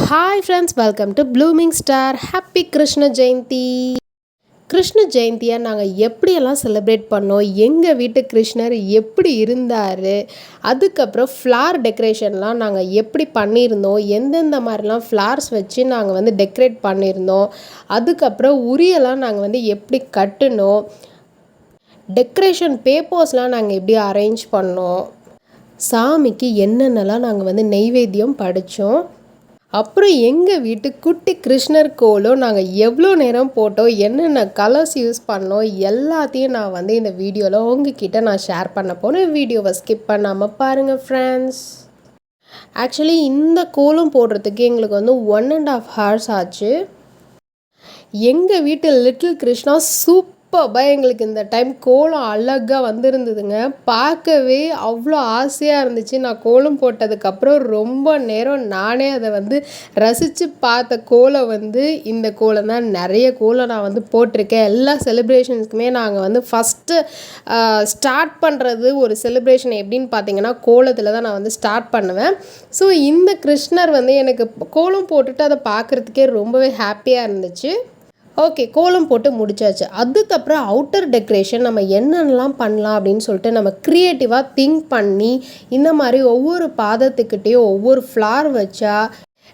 Hi friends welcome to blooming star happy Krishna Jayanthi Krishna ஜெயந்தியை நாங்கள் எப்படியெல்லாம் celebrate பண்ணோம் எங்கள் வீட்டு கிருஷ்ணர் எப்படி இருந்தார் அதுக்கப்புறம் ஃப்ளார் டெக்கரேஷன்லாம் நாங்கள் எப்படி பண்ணியிருந்தோம் எந்தெந்த மாதிரிலாம் ஃப்ளார்ஸ் வச்சு நாங்கள் வந்து டெக்கரேட் பண்ணியிருந்தோம் அதுக்கப்புறம் உரியெல்லாம் நாங்கள் வந்து எப்படி கட்டினோம் டெக்கரேஷன் பேப்பர்ஸ்லாம் நாங்கள் எப்படி அரேஞ்ச் பண்ணோம் சாமிக்கு என்னென்னலாம் நாங்கள் வந்து நெய்வேத்தியம் படித்தோம் அப்புறம் எங்கள் வீட்டு குட்டி கிருஷ்ணர் கோலும் நாங்கள் எவ்வளோ நேரம் போட்டோம் என்னென்ன கலர்ஸ் யூஸ் பண்ணோம் எல்லாத்தையும் நான் வந்து இந்த வீடியோவில் உங்ககிட்ட நான் ஷேர் பண்ண போனேன் வீடியோவை ஸ்கிப் பண்ணாமல் பாருங்கள் ஃப்ரெண்ட்ஸ் ஆக்சுவலி இந்த கோலம் போடுறதுக்கு எங்களுக்கு வந்து ஒன் அண்ட் ஆஃப் ஹவர்ஸ் ஆச்சு. எங்கள் வீட்டு லிட்டில் கிருஷ்ணா சூப் அப்பப்போ எங்களுக்கு இந்த டைம் கோலம் அழகாக வந்திருந்ததுங்க. பார்க்கவே அவ்வளோ ஆசையாக இருந்துச்சு. நான் கோலம் போட்டதுக்கப்புறம் ரொம்ப நேரம் நானே அதை வந்து ரசித்து பார்த்த கோலம் வந்து இந்த கோலம் தான். நிறைய கோலம் நான் வந்து போட்டிருக்கேன். எல்லா செலிப்ரேஷன்ஸுக்குமே நாங்கள் வந்து ஃபஸ்ட்டு ஸ்டார்ட் பண்ணுறது ஒரு செலிப்ரேஷன் எப்படின்னு பார்த்தீங்கன்னா கோலத்தில் தான் நான் வந்து ஸ்டார்ட் பண்ணுவேன். ஸோ இந்த கிருஷ்ணர் வந்து எனக்கு கோலம் போட்டுட்டு அதை பார்க்குறதுக்கே ரொம்பவே ஹாப்பியாக இருந்துச்சு. ஓகே கோலம் போட்டு முடிச்சாச்சு. அதுக்கப்புறம் அவுட்டர் டெக்கரேஷன் நம்ம என்னென்னலாம் பண்ணலாம் அப்படின்னு சொல்லிட்டு நம்ம க்ரியேட்டிவாக திங்க் பண்ணி இந்த மாதிரி ஒவ்வொரு பாதத்துக்கிட்டேயும் ஒவ்வொரு ஃப்ளார் வச்சா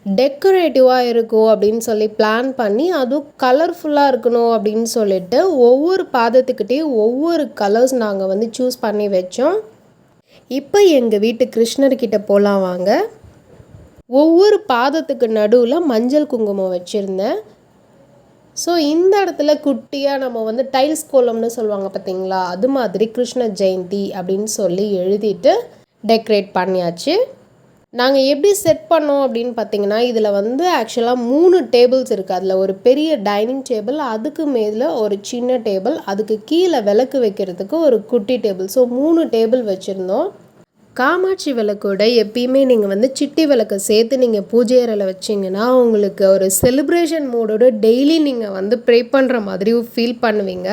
டெக்கரேட்டிவாக இருக்கும் அப்படின்னு சொல்லி பிளான் பண்ணி அதுவும் கலர்ஃபுல்லாக இருக்கணும் அப்படின்னு சொல்லிட்டு ஒவ்வொரு பாதத்துக்கிட்டேயும் ஒவ்வொரு கலர்ஸ் நாங்கள் வந்து சூஸ் பண்ணி வச்சோம். இப்போ எங்கள் வீட்டு கிருஷ்ணர்கிட்ட போகலாம் வாங்க. ஒவ்வொரு பாதத்துக்கு நடுவில் மஞ்சள் குங்குமம் வச்சுருந்தேன். ஸோ இந்த இடத்துல குட்டியாக நம்ம வந்து டைல்ஸ் கோலம்னு சொல்லுவாங்க பார்த்தீங்களா? அது மாதிரி கிருஷ்ண ஜெயந்தி அப்படின்னு சொல்லி எழுதிட்டு டெக்கரேட் பண்ணியாச்சு. நாங்கள் எப்படி செட் பண்ணோம் அப்படின்னு பார்த்தீங்கன்னா இதில் வந்து ஆக்சுவலாக மூணு டேபிள்ஸ் இருக்குது அதில் ஒரு பெரிய டைனிங் டேபிள் அதுக்கு மேலே ஒரு சின்ன டேபிள் அதுக்கு கீழே விளக்கு வைக்கிறதுக்கு ஒரு குட்டி டேபிள் ஸோ மூணு டேபிள் வச்சுருந்தோம். காமாட்சி விளக்கோட எப்பயுமே நீங்கள் வந்து சிட்டி விளக்கை சேர்த்து நீங்கள் பூஜை அறையில் வச்சிங்கன்னா உங்களுக்கு ஒரு செலிப்ரேஷன் மூடோட டெய்லி நீங்கள் வந்து ப்ரே பண்ணுற மாதிரி ஃபீல் பண்ணுவீங்க.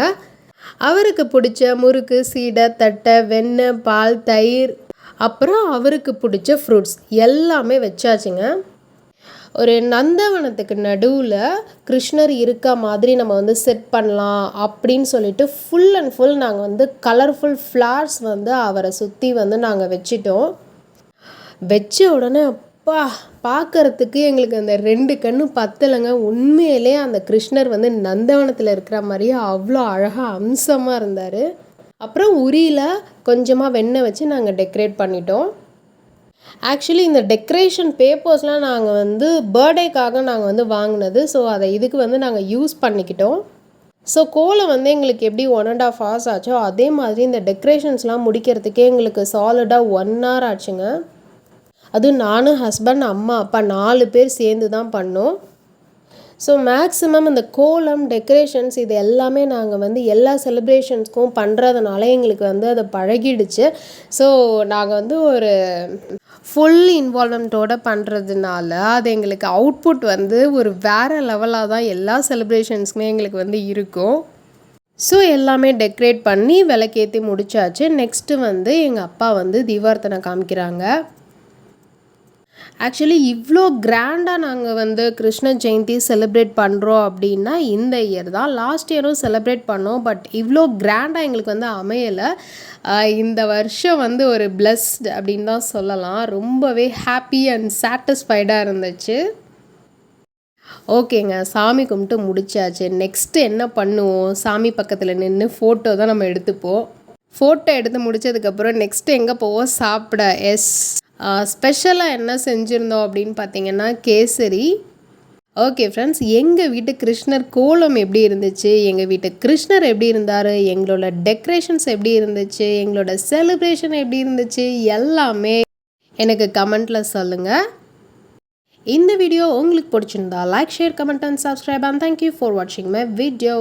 அவருக்கு பிடிச்ச முறுக்கு சீடை தட்டை வெண்ணெய் பால் தயிர் அப்புறம் அவருக்கு பிடிச்ச ஃப்ரூட்ஸ் எல்லாமே வச்சாச்சுங்க. ஒரு நந்தவனத்துக்கு நடுவில் கிருஷ்ணர் இருக்க மாதிரி நம்ம வந்து செட் பண்ணலாம் அப்படின்னு சொல்லிட்டு ஃபுல் அண்ட் ஃபுல் நாங்கள் வந்து கலர்ஃபுல் ஃப்ளார்ஸ் வந்து அவரை சுற்றி வந்து நாங்கள் வச்சிட்டோம். வச்ச உடனே அப்பா பார்க்கறதுக்கு எங்களுக்கு அந்த ரெண்டு கண்ணு பத்தலைங்க. உண்மையிலே அந்த கிருஷ்ணர் வந்து நந்தவனத்தில் இருக்கிற மாதிரியே அவ்வளோ அழகாக அம்சமாக இருந்தார். அப்புறம் உரியில் கொஞ்சமாக வெண்ணெய் வச்சு நாங்கள் டெக்கரேட் பண்ணிட்டோம். ஆக்சுவலி இந்த டெக்கரேஷன் பேப்பர்ஸ்லாம் நாங்கள் வந்து பர்த்டேக்காக நாங்கள் வந்து வாங்கினது. ஸோ அதை இதுக்கு வந்து நாங்கள் யூஸ் பண்ணிக்கிட்டோம். ஸோ கோலம் வந்து எங்களுக்கு எப்படி ஒன் அண்ட் ஆஃப் ஹவர்ஸ் ஆச்சோ அதே மாதிரி இந்த டெக்கரேஷன்ஸ்லாம் முடிக்கிறதுக்கே எங்களுக்கு சாலிடாக ஒன் ஹவர் ஆச்சுங்க. அதுவும் நானும் ஹஸ்பண்ட் அம்மா அப்பா நாலு பேர் சேர்ந்து தான் பண்ணோம். ஸோ மேக்ஸிமம் இந்த கோலம் டெக்கரேஷன்ஸ் இது எல்லாமே நாங்கள் வந்து எல்லா செலிப்ரேஷன்ஸ்க்கும் பண்ணுறதுனால எங்களுக்கு வந்து அதை பழகிடுச்சு. ஸோ நாங்கள் வந்து ஒரு ஃபுல் இன்வால்மெண்ட்டோடு பண்ணுறதுனால அது எங்களுக்கு அவுட்புட் வந்து ஒரு வேறு லெவலாக தான் எல்லா செலிப்ரேஷன்ஸ்க்குமே எங்களுக்கு வந்து இருக்கும். ஸோ எல்லாமே டெக்கரேட் பண்ணி விளக்கேற்றி முடிச்சாச்சு. நெக்ஸ்ட்டு வந்து எங்கள் அப்பா வந்து தீபார்த்தனை காமிக்கிறாங்க. ஆக்சுவலி இவ்வளோ கிராண்டாக நாங்கள் வந்து கிருஷ்ண ஜெயந்தி செலிப்ரேட் பண்ணுறோம் அப்படின்னா இந்த இயர் தான் லாஸ்ட் இயரும் செலிப்ரேட் பண்ணோம். பட் இவ்வளோ கிராண்டாக எங்களுக்கு வந்து அமையலை. இந்த வருஷம் வந்து ஒரு பிளஸ்ட் அப்படின்னு தான் சொல்லலாம். ரொம்பவே ஹாப்பி அண்ட் சாட்டிஸ்ஃபைடாக இருந்துச்சு. ஓகேங்க சாமி கும்பிட்டு முடிச்சாச்சு. நெக்ஸ்ட்டு என்ன பண்ணுவோம்? சாமி பக்கத்தில் நின்று ஃபோட்டோ தான் நம்ம எடுத்துப்போம். ஃபோட்டோ எடுத்து முடித்ததுக்கப்புறம் நெக்ஸ்ட்டு எங்கே போவோம்? சாப்பிட. எஸ் ஸ்பெஷலாக என்ன செஞ்சுருந்தோம் அப்படின்னு பார்த்தீங்கன்னா கேசரி. ஓகே ஃப்ரெண்ட்ஸ் எங்கள் வீட்டு கிருஷ்ணர் கோலம் எப்படி இருந்துச்சு? எங்கள் வீட்டு கிருஷ்ணர் எப்படி இருந்தார்? எங்களோட டெக்கரேஷன்ஸ் எப்படி இருந்துச்சு? எங்களோட செலிப்ரேஷன் எப்படி இருந்துச்சு? எல்லாமே எனக்கு கமெண்ட்டில் சொல்லுங்கள் இந்த வீடியோ உங்களுக்கு பிடிச்சிருந்தா like share comment and subscribe and thank you for வாட்சிங் மை வீடியோ